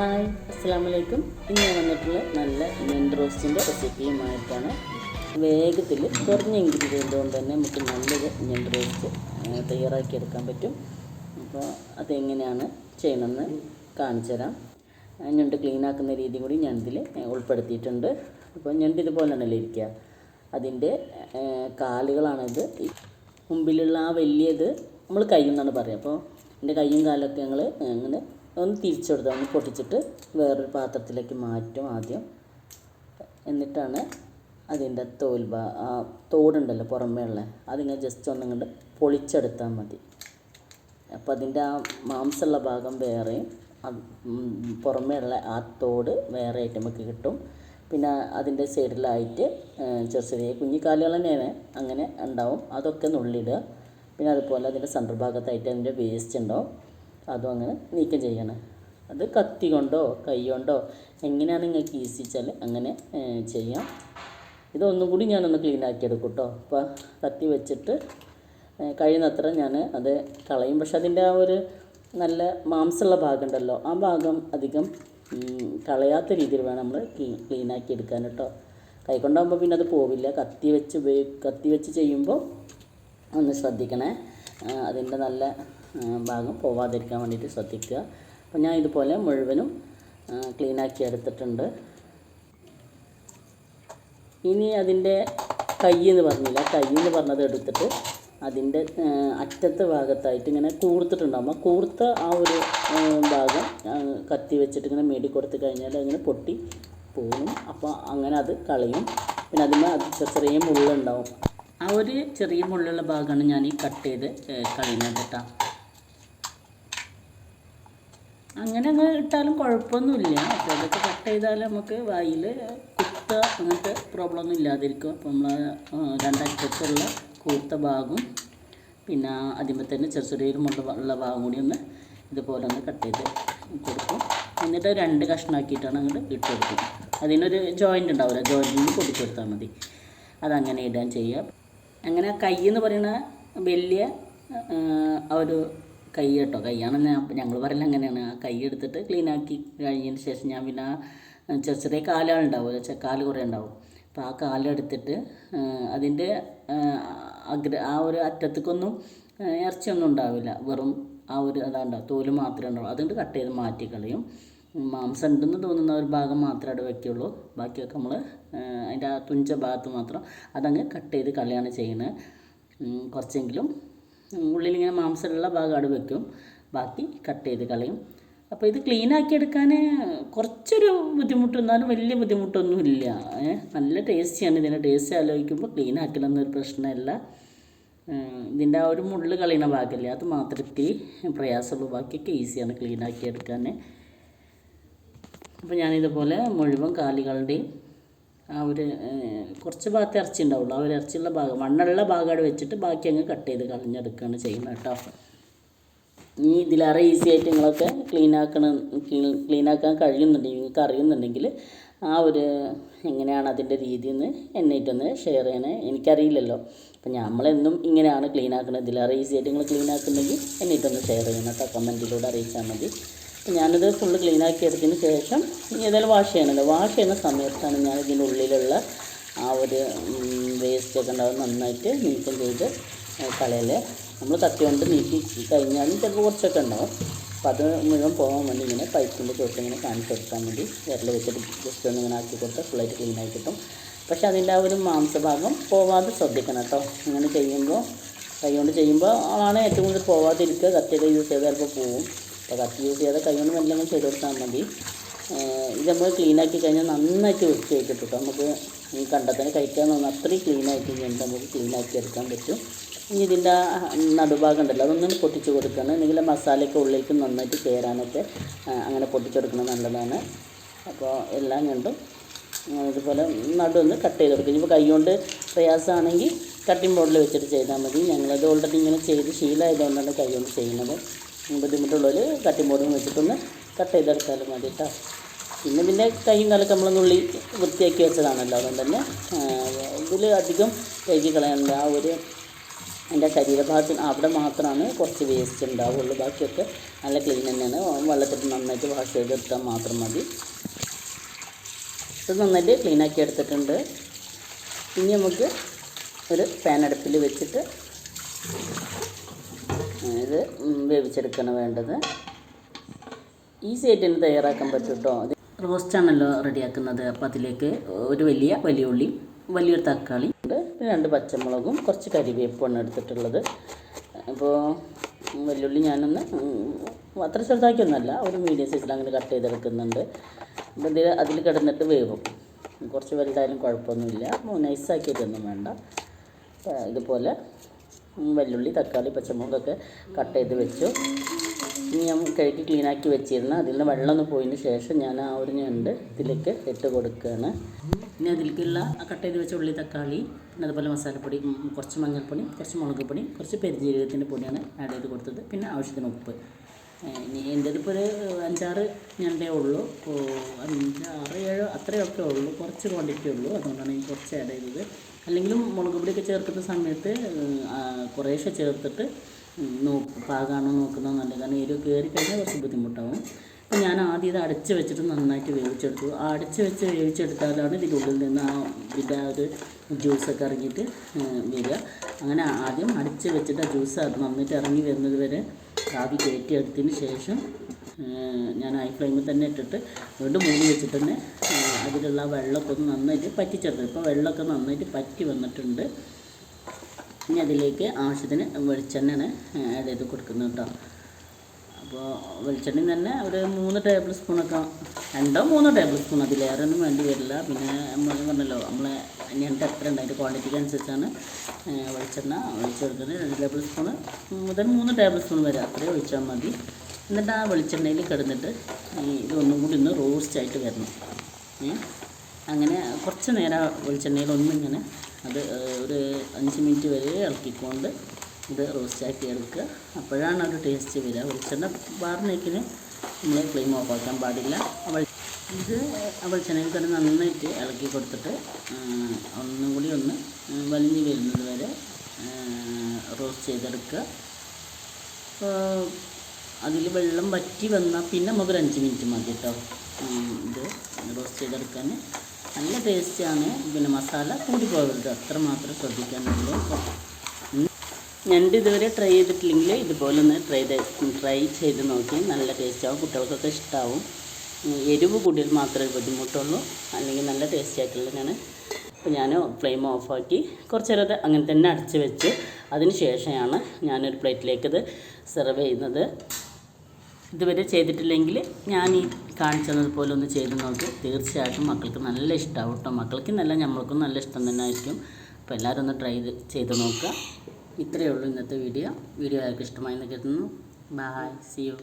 Hi അസ്സാം വലൈക്കും ഇന്ന് ഞാൻ വന്നിട്ടുള്ള നല്ല നെണ്ട് റോസ്റ്റിന്റെ റെസിപ്പിയുമായിട്ടാണ് വേഗത്തിൽ കുറഞ്ഞ ഇൻഗ്രീഡിയന്റ് കൊണ്ട് തന്നെ നമുക്ക് നല്ലൊരു നെണ്ട് റോസ്റ്റ് തയ്യാറാക്കിയെടുക്കാൻ പറ്റും. അപ്പോൾ അതെങ്ങനെയാണ് ചെയ്യണമെന്ന് കാണിച്ചു തരാം. ഞണ്ട് ക്ലീൻ ആക്കുന്ന രീതി കൂടി ഇതിൽ ഉൾപ്പെടുത്തിയിട്ടുണ്ട്. അപ്പോൾ ഞണ്ട് ഇതുപോലെയാണല്ലോ ഇരിക്കുക. അതിന്റെ കാലുകളാണിത്. മുമ്പിലുള്ള ആ വലിയത് നമ്മൾ കൈ എന്നാണ് പറയുക. അപ്പോൾ എന്റെ കൈയും കാലൊക്കെ ഞങ്ങൾ അങ്ങനെ ഒന്ന് തിരിച്ചെടുത്ത് ഒന്ന് പൊട്ടിച്ചിട്ട് വേറൊരു പാത്രത്തിലേക്ക് മാറ്റും ആദ്യം. എന്നിട്ടാണ് അതിന്റെ തോൽ ഭാ തോടുണ്ടല്ലോ പുറമേ ഉള്ള അതിങ്ങനെ ജസ്റ്റ് ഒന്നും പൊളിച്ചെടുത്താൽ മതി. അപ്പോൾ അതിന്റെ ആ മാംസമുള്ള ഭാഗം വേറെയും പുറമേ ഉള്ള ആ തോട് വേറെ ഐറ്റമൊക്കെ കിട്ടും. പിന്നെ അതിന്റെ സൈഡിലായിട്ട് ചെറിയ ചെറിയ കുഞ്ഞിക്കാലുകൾ തന്നെയാണ് അങ്ങനെ ഉണ്ടാവും. അതൊക്കെ നുള്ളിടുക. പിന്നെ അതുപോലെ അതിന്റെ സെന്റർ ഭാഗത്തായിട്ട് അതിന്റെ വേസ്റ്റ് ഉണ്ടാവും. അതും അങ്ങനെ നീക്കം ചെയ്യണം. അത് കത്തി കൊണ്ടോ കൈ കൊണ്ടോ എങ്ങനെയാണ് നിങ്ങൾക്ക് ഈസി വെച്ചാൽ അങ്ങനെ ചെയ്യാം. ഇതൊന്നും കൂടി ഞാനൊന്ന് ക്ലീൻ ആക്കി എടുക്കും കേട്ടോ അപ്പോൾ കത്തി വെച്ചിട്ട് കഴിയുന്നത്ര ഞാൻ അത് കളയും. പക്ഷെ അതിന്റെ ആ ഒരു നല്ല മാംസമുള്ള ഭാഗം ഉണ്ടല്ലോ ആ ഭാഗം അധികം കളയാത്ത രീതിയിൽ വേണം നമ്മൾ ക്ലീൻ ആക്കി എടുക്കാൻ കേട്ടോ കൈ കൊണ്ടാകുമ്പോൾ പിന്നെ അത് പോവില്ല. കത്തി വെച്ച് ഉപയോഗി കത്തി വെച്ച് ചെയ്യുമ്പോൾ ഒന്ന് ശ്രദ്ധിക്കണേ. അതിന്റെ നല്ല ഭാഗം പോവാതിരിക്കാൻ വേണ്ടിയിട്ട് ശ്രദ്ധിക്കുക. അപ്പോൾ ഞാൻ ഇതുപോലെ മുഴുവനും ക്ലീനാക്കി എടുത്തിട്ടുണ്ട്. ഇനി അതിന്റെ കൈ എന്ന് പറഞ്ഞില്ല കൈ എന്ന് പറഞ്ഞത് എടുത്തിട്ട് അതിന്റെ അറ്റത്തെ ഭാഗത്തായിട്ട് ഇങ്ങനെ കൂർത്തിട്ടുണ്ടാകും. ആ കൂർത്ത ആ ഒരു ഭാഗം കത്തി വെച്ചിട്ട് ഇങ്ങനെ മേടി കൊടുത്തു കഴിഞ്ഞാൽ അങ്ങനെ പൊട്ടി പോകും. അപ്പോൾ അങ്ങനെ അത് കളയും. പിന്നെ അതിന് അത് ചെറിയ മുള്ളുണ്ടാവും. ആ ഒരു ചെറിയ മുള്ളുള്ള ഭാഗമാണ് ഞാൻ ഈ കട്ട് ചെയ്ത് കളയുന്നത് കേട്ടോ. അങ്ങനെ അങ്ങ് ഇട്ടാലും കുഴപ്പമൊന്നുമില്ല. അപ്പോൾ അതൊക്കെ കട്ട് ചെയ്താൽ നമുക്ക് വായിൽ കുത്ത അങ്ങനത്തെ പ്രോബ്ലം ഒന്നും ഇല്ലാതിരിക്കും. അപ്പോൾ നമ്മൾ രണ്ടറ്റത്തുള്ള കൂർത്ത ഭാഗവും പിന്നെ അതിന്മേൽ തന്നെ ചെറിയ ചെറിയൊരു മുള്ള ഉള്ള ഭാഗം കൂടി ഒന്ന് ഇതുപോലെ ഒന്ന് കട്ട് ചെയ്ത് കൊടുക്കും. എന്നിട്ട് രണ്ട് കഷ്ണമാക്കിയിട്ടാണ് അങ്ങോട്ട് ഇട്ട് കൊടുക്കും അതിനൊരു ജോയിന്റ് ഉണ്ടാവില്ല. ജോയിന്റിൽ പൊടിച്ചെടുത്താൽ മതി. അതങ്ങനെ ഇടാൻ ചെയ്യുക അങ്ങനെ കൈ എന്ന് പറയുന്ന വലിയ ഒരു കൈ കേട്ടോ കൈയാണ് ഞങ്ങൾ പറയല അങ്ങനെയാണ്. ആ കൈ എടുത്തിട്ട് ക്ലീൻ ആക്കി കഴിഞ്ഞതിന് ശേഷം ഞാൻ പിന്നെ ചെറിയ ചെറിയ കാലുകളുണ്ടാവും ചെ കാൽ കുറേ ഉണ്ടാവും. അപ്പോൾ ആ കാലെടുത്തിട്ട് അതിന്റെ അഗ്ര ആ ഒരു അറ്റത്തേക്കൊന്നും ഇറച്ചിയൊന്നും ഉണ്ടാവില്ല. വെറും ആ ഒരു അതാണ്ടാവും തോൽ മാത്രമേ ഉണ്ടാവും അതുകൊണ്ട് കട്ട് ചെയ്ത് മാറ്റി കളയും. മാംസം ഉണ്ടെന്ന് തോന്നുന്ന ഒരു ഭാഗം മാത്രമേ അവിടെ വയ്ക്കുള്ളൂ ബാക്കിയൊക്കെ നമ്മൾ അതിന്റെ ആ തുഞ്ച ഭാഗത്ത് മാത്രം അതങ്ങ് കട്ട് ചെയ്ത് കളയാണ് ചെയ്യുന്നത്. കുറച്ചെങ്കിലും ഉള്ളിലിങ്ങനെ മാംസമുള്ള ഭാഗം അവിടെ വെക്കും. ബാക്കി കട്ട് ചെയ്ത് കളയും. അപ്പോൾ ഇത് ക്ലീൻ ആക്കി എടുക്കാൻ കുറച്ചൊരു ബുദ്ധിമുട്ട് എന്നാലും വലിയ ബുദ്ധിമുട്ടൊന്നുമില്ല. നല്ല ടേസ്റ്റിയാണ്. ഇതിന്റെ ടേസ്റ്റ് ആലോചിക്കുമ്പോൾ ക്ലീൻ ആക്കലൊന്നൊരു പ്രശ്നമല്ല. ഇതിന്റെ ആ ഒരു മുള്ള് കളയണ ഭാഗമില്ല അത് മാത്രം ഇത്തിരി പ്രയാസമുള്ളൂ. ബാക്കിയൊക്കെ ഈസിയാണ് ക്ലീൻ ആക്കി എടുക്കാൻ അപ്പോൾ ഞാനിതുപോലെ മുഴുവൻ കാലികളുടെയും ആ ഒരു കുറച്ച് ഭാഗത്ത് ഇറച്ചി ഉണ്ടാവുള്ളൂ. ആ ഒരു ഇറച്ചിയുള്ള ഭാഗം മണ്ണുള്ള ഭാഗം അവിടെ വെച്ചിട്ട് ബാക്കി അങ്ങ് കട്ട് ചെയ്ത് കളഞ്ഞെടുക്കുകയാണ് ചെയ്യുന്നത് കേട്ടോ. ഇനി ഇതിലേറെ ഈസി ആയിട്ട് നിങ്ങളൊക്കെ ക്ലീൻ ആക്കണം ക്ലീൻ ആക്കാൻ കഴിയുന്നുണ്ടെങ്കിൽ നിങ്ങൾക്ക് അറിയുന്നുണ്ടെങ്കിൽ ആ ഒരു എങ്ങനെയാണ് അതിന്റെ രീതി ഒന്ന് ഷെയർ ചെയ്യണേ. എനിക്കറിയില്ലല്ലോ. അപ്പം നമ്മളെന്നും ഇങ്ങനെയാണ് ക്ലീൻ ആക്കുന്നത് ഇതിലേറെ ഈസി ആയിട്ട് നിങ്ങൾ ക്ലീൻ ആക്കുന്നുണ്ടെങ്കിൽ എന്നിട്ടൊന്ന് ഷെയർ ചെയ്യണം കേട്ടോ. കമന്റിലൂടെ അറിയിച്ചാൽ മതി. ഞാനിത് ഫുള്ള് ക്ലീനാക്കി എടുത്തതിന് ശേഷം ഇനി ഏതായാലും വാഷ് ചെയ്യണമല്ലോ വാഷ് ചെയ്യുന്ന സമയത്താണ് ഞാൻ ഇതിന്റെ ഉള്ളിലുള്ള ആ ഒരു വേസ്റ്റൊക്കെ ഉണ്ടാവും നന്നായിട്ട് നീക്കം ചെയ്ത് കളയൽ നമ്മൾ തട്ടി കൊണ്ട് നീക്കി കഴിഞ്ഞാലും ചിലപ്പോൾ കുറച്ചൊക്കെ ഉണ്ടാവും. അപ്പോൾ അത് മുഴുവൻ പോകാൻ വേണ്ടി ഇങ്ങനെ പൈപ്പിന്റെ തൊട്ട് ഇങ്ങനെ കാണിച്ചു കൊടുക്കാൻ വേണ്ടി വിരൽ വെച്ചിട്ട് ജസ്റ്റ് ഒന്ന് ഇങ്ങനെ ആക്കി കൊടുത്താൽ ഫുള്ളായിട്ട് ക്ലീൻ ആയി കിട്ടും. പക്ഷെ അതിന്റെ ആ ഒരു മാംസഭാഗം പോവാതെ ശ്രദ്ധിക്കണം കേട്ടോ. ഇങ്ങനെ ചെയ്യുമ്പോൾ കൈ കൊണ്ട് ചെയ്യുമ്പോൾ ആണ് ഏറ്റവും കൂടുതൽ പോവാതിരിക്കുക. കത്തിയൊക്കെ യൂസ് ചെയ്താൽ ചിലപ്പോൾ പോവും. അപ്പോൾ കത്തി യൂസ് ചെയ്യാതെ കൈ കൊണ്ട് മെല്ലെ ചെയ്ത് കൊടുത്താൽ മതി. ഇത് നമ്മൾ ക്ലീൻ ആക്കി കഴിഞ്ഞാൽ നന്നായിട്ട് വൃത്തിയായി കിട്ടും നമുക്ക് ഈ കണ്ടത്തിന് കഴിക്കാൻ തോന്നുന്ന അത്രയും ആയിട്ട് കഴിഞ്ഞിട്ട് നമുക്ക് ക്ലീൻ ആക്കി എടുക്കാൻ പറ്റും. ഇനി ഇതിന്റെ നടുഭാഗം ഉണ്ടല്ലോ അതൊന്നും പൊട്ടിച്ച് കൊടുക്കണം. അല്ലെങ്കിൽ മസാലയൊക്കെ ഉള്ളിലേക്ക് നന്നായിട്ട് കയറാനൊക്കെ അങ്ങനെ പൊട്ടിച്ചെടുക്കുന്നത് നല്ലതാണ്. അപ്പോൾ എല്ലാം കണ്ടും ഇതുപോലെ നടുവൊന്ന് കട്ട് ചെയ്ത് കൊടുക്കും. ഇപ്പോൾ കൈകൊണ്ട് പ്രയാസമാണെങ്കിൽ കട്ടിംഗ് ബോർഡിൽ വെച്ചിട്ട് ചെയ്താൽ മതി. ഞങ്ങളത് ഓൾറെഡി ഇങ്ങനെ ചെയ്ത് ശീലമായതുകൊണ്ടാണ് കൈകൊണ്ട് ചെയ്യുന്നത്. ബുദ്ധിമുട്ടുള്ളവർ കട്ടിംഗ് ബോർഡിൽ വെച്ചിട്ടൊന്ന് കട്ട് ചെയ്തെടുത്താലും മതി കേട്ടോ. പിന്നെ പിന്നെ കൈയും കാലൊക്കെ നമ്മൾ നുള്ളി വൃത്തിയാക്കി വെച്ചതാണല്ലോ. അതുകൊണ്ട് തന്നെ ഇതിൽ അധികം കഴുകി കളയാനുള്ള ആ ഒരു എന്റെ ശരീരഭാഗത്തിന് അവിടെ മാത്രമാണ് കുറച്ച് വേസ്റ്റ് ഉണ്ടാവുള്ളൂ. ബാക്കിയൊക്കെ നല്ല ക്ലീൻ തന്നെയാണ്. വെള്ളത്തിൽ നന്നായിട്ട് വാഷ് ചെയ്തെടുത്താൽ മാത്രം മതി. ഇത് നന്നായിട്ട് ക്ലീനാക്കി എടുത്തിട്ടുണ്ട്. ഇനി നമുക്ക് ഒരു പാൻ അടുപ്പിൽ വെച്ചിട്ട് ഇത് വേവിച്ചെടുക്കണം വേണ്ടത്. ഈസി ആയിട്ട് തന്നെ തയ്യാറാക്കാൻ പറ്റും കേട്ടോ റോസ്റ്റാണല്ലോ റെഡിയാക്കുന്നത്. അപ്പോൾ അതിലേക്ക് ഒരു വലിയ വലിയ ഉള്ളി വലിയൊരു തക്കാളി ഉണ്ട്. രണ്ട് പച്ചമുളകും കുറച്ച് കരിവേപ്പുമാണ് എടുത്തിട്ടുള്ളത്. അപ്പോൾ വലിയുള്ളി ഞാനൊന്ന് അത്ര ചെറുതാക്കിയൊന്നുമല്ല ഒരു മീഡിയം സൈസിൽ അങ്ങനെ കട്ട് ചെയ്തെടുക്കുന്നുണ്ട്. അപ്പോൾ ഇതിൽ അതിൽ കിടന്നിട്ട് വേവും. കുറച്ച് വലുതായാലും കുഴപ്പമൊന്നുമില്ല. നൈസാക്കിയിട്ടൊന്നും വേണ്ട. ഇതുപോലെ വെല്ലുള്ളി തക്കാളി പച്ചമുളകൊക്കെ കട്ട് ചെയ്ത് വെച്ചു. ഇനി ഞാൻ കഴുകി ക്ലീനാക്കി വെച്ചിരുന്ന അതിൽ നിന്ന് വെള്ളം ഒന്ന് പോയതിന് ശേഷം ഞാൻ ആ ഒരു ഞണ്ട് ഇതിലേക്ക് ഇട്ട് കൊടുക്കുകയാണ് ഇനി അതിലേക്കുള്ള കട്ട് ചെയ്ത് വെച്ച ഉള്ളി തക്കാളി പിന്നെ അതുപോലെ മസാലപ്പൊടി കുറച്ച് മഞ്ഞൾപ്പൊടി കുറച്ച് മുളക് പൊടി കുറച്ച് പെരുജീരകത്തിന്റെ പൊടിയാണ് ആഡ് ചെയ്ത് കൊടുത്തത്. പിന്നെ ആവശ്യത്തിന് ഉപ്പ്. ഇനി എന്റെ ഇപ്പോൾ ഒരു അഞ്ചാറ് ഞണ്ടേ ഉള്ളൂ. അഞ്ചാറ് ഏഴ് അത്രയൊക്കെ ഉള്ളൂ. കുറച്ച് ക്വാണ്ടിറ്റി ഉള്ളൂ. അതുകൊണ്ടാണ് എനിക്ക് കുറച്ച് ആഡ് ചെയ്തത്. അല്ലെങ്കിലും മുളക് പൊടിയൊക്കെ ചേർക്കുന്ന സമയത്ത് കുറേശ്ശെ ചേർത്തിട്ട് നോക്ക് പാകമാണോ നോക്കുന്നത് നല്ലത്. കാരണം എരിവ് കയറി കഴിഞ്ഞാൽ കുറച്ച് ബുദ്ധിമുട്ടാവും. അപ്പോൾ ഞാൻ ആദ്യം ഇത് അടച്ച് വെച്ചിട്ട് നന്നായിട്ട് വേവിച്ചെടുത്തു. ആ അടച്ച് വെച്ച് വേവിച്ചെടുത്താലാണ് ഇതിന്റെ ഉള്ളിൽ നിന്ന് ആ ഇതിന്റെ ആ ഒരു ജ്യൂസൊക്കെ ഇറങ്ങിയിട്ട് വരിക. അങ്ങനെ ആദ്യം അടച്ച് വെച്ചിട്ട് ആ ജ്യൂസ് നന്നായിട്ട് ഇറങ്ങി വരുന്നത് വരെ ആവി കയറ്റിയെടുത്തതിന് ശേഷം ഏഹ്, ഞാൻ ഹൈ ഫ്ലെയിമിൽ തന്നെ ഇട്ടിട്ട് വീണ്ടും മൂടി വെച്ചിട്ട് തന്നെ അതിലുള്ള വെള്ളമൊക്കെ ഒന്ന് നന്നായിട്ട് പറ്റിച്ചെടുത്തു. ഇപ്പോൾ വെള്ളമൊക്കെ നന്നായിട്ട് പറ്റി വന്നിട്ടുണ്ട്. ഇനി അതിലേക്ക് ആവശ്യത്തിന് വെളിച്ചെണ്ണയാണ് ആഡ് ചെയ്ത് കൊടുക്കുന്നത് കേട്ടോ. അപ്പോൾ വെളിച്ചെണ്ണ തന്നെ ഒരു മൂന്ന് ടേബിൾ സ്പൂണൊക്കെ രണ്ടോ മൂന്നോ ടേബിൾ സ്പൂൺ അതിലേറെ ഒന്നും വേണ്ടി വരില്ല. പിന്നെ നമ്മൾ പറഞ്ഞല്ലോ നമ്മൾ ഞണ്ട് എത്ര ഉണ്ട് അതിന്റെ ക്വാണ്ടിറ്റിക്ക് അനുസരിച്ചാണ് വെളിച്ചെണ്ണ ഒഴിച്ച് കൊടുക്കുന്നത് രണ്ട് ടേബിൾ സ്പൂൺ മുതൽ മൂന്ന് ടേബിൾ സ്പൂൺ വരെ അത്രയും ഒഴിച്ചാൽ മതി. എന്നിട്ട് ആ വെളിച്ചെണ്ണയിൽ കിടന്നിട്ട് ഇതൊന്നും കൂടി ഒന്ന് റോസ്റ്റ് ആയിട്ട് വരണം? അങ്ങനെ കുറച്ച് നേരം വെളിച്ചെണ്ണയിൽ ഒന്നിങ്ങനെ അത് ഒരു അഞ്ച് മിനിറ്റ് വരെ ഇളക്കിക്കൊണ്ട് ഇത് റോസ്റ്റാക്കി എടുക്കുക. അപ്പോഴാണ് ഒരു ടേസ്റ്റ് വരിക. വെളിച്ചെണ്ണ വാർന്നേക്കിന് നമ്മൾ ഓഫ് ആക്കാൻ പാടില്ല. ഇത് വെളിച്ചെണ്ണയിൽ തന്നെ നന്നായിട്ട് ഇളക്കി കൊടുത്തിട്ട് ഒന്നും കൂടി ഒന്ന് വലിഞ്ഞ് വരുന്നത് വരെ റോസ്റ്റ് ചെയ്തെടുക്കുക. അതിൽ വെള്ളം വറ്റി വന്നാൽ പിന്നെ നമുക്കൊരു അഞ്ച് മിനിറ്റ് മതി കേട്ടോ. ഇത് റോസ്റ്റ് ചെയ്തെടുക്കാൻ. നല്ല ടേസ്റ്റാണ്. പിന്നെ മസാല കൂടി പോകരുത് അത്ര മാത്രം ശ്രദ്ധിക്കാനുള്ളൂ. ഞണ്ട് ഇതുവരെ ട്രൈ ചെയ്തിട്ടില്ലെങ്കിൽ ഇതുപോലെ ഒന്ന് ട്രൈ ട്രൈ ചെയ്ത് നോക്കി. നല്ല ടേസ്റ്റാവും. കുട്ടികൾക്കൊക്കെ ഇഷ്ടമാവും എരിവ് കൂടിയാൽ മാത്രമേ ബുദ്ധിമുട്ടുള്ളൂ. അല്ലെങ്കിൽ നല്ല ടേസ്റ്റി ആയിട്ടുള്ളതാണ് അപ്പോൾ ഞാൻ ഫ്ലെയിം ഓഫാക്കി കുറച്ച് നേരം അങ്ങനെ തന്നെ അടച്ച് വെച്ച് അതിന് ശേഷമാണ് ഞാനൊരു പ്ലേറ്റിലേക്ക് ഇത് സെർവ് ചെയ്യുന്നത്. ഇതുവരെ ചെയ്തിട്ടില്ലെങ്കിൽ ഞാൻ ഈ കാണിച്ചതുപോലെ ഒന്ന് ചെയ്ത് നോക്കി. തീർച്ചയായിട്ടും മക്കൾക്ക് നല്ല ഇഷ്ടമാവും കേട്ടോ മക്കൾക്ക് നല്ല നമ്മൾക്കും നല്ല ഇഷ്ടം തന്നെ ആയിരിക്കും. അപ്പോൾ എല്ലാവരും ഒന്ന് ട്രൈ ചെയ്ത് നോക്കുക. ഇത്രയേ ഉള്ളൂ ഇന്നത്തെ വീഡിയോ വീഡിയോ ആർക്കും ഇഷ്ടമായി എന്ന് കരുതുന്നു. By C U